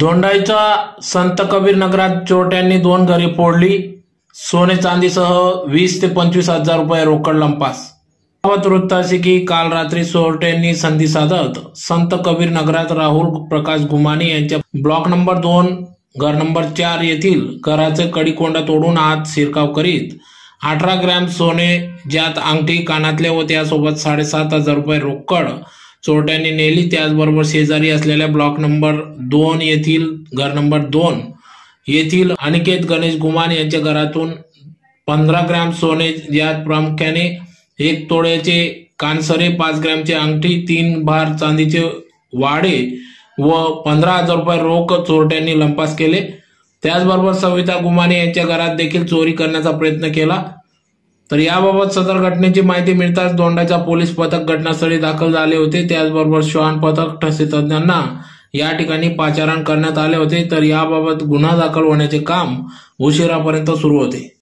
धोंडाईच्या संत कबीर नगरात चोरट्यांनी दोन घरे फोडली. सोने चांदीसह वीस ते पंचवीस हजार रुपये रोकड लंपास. वृत्त असे की काल रात्री चोरट्यांनी संधी साधत संत कबीर नगरात राहुल प्रकाश गुमानी यांच्या ब्लॉक नंबर दोन घर नंबर चार येथील घराचे कडीकोंडा तोडून आत शिरकाव करीत अठरा ग्रॅम सोने ज्यात अंगठी कानातले व त्यासोबत साडेसात हजार रुपये रोकड चोरट्यांनी नेली. त्याचबरोबर शेजारी असलेल्या ब्लॉक नंबर दोन येथील घर नंबर दोन येथील अनिकेत गणेश गुमान यांच्या घरातून पंधरा ग्रॅम सोने यात प्रामुख्याने एक तोळ्याचे कानसरे पाच ग्रॅमचे अंगठी तीन भार चांदीचे वाडे व पंधरा हजार रुपये रोख चोरट्यांनी लंपास केले. त्याचबरोबर सविता गुमाने यांच्या घरात देखील चोरी करण्याचा प्रयत्न केला. तर याबाबत सदर घटनेची माहिती मिळताच दोंडाच्या पोलीस पथक घटनास्थळी दाखल झाले होते. त्याचबरोबर श्वान पथक ठसे तज्ञांना या ठिकाणी पाचारण करण्यात आले होते. तर याबाबत गुन्हा दाखल होण्याचे काम उशिरापर्यंत सुरू होते.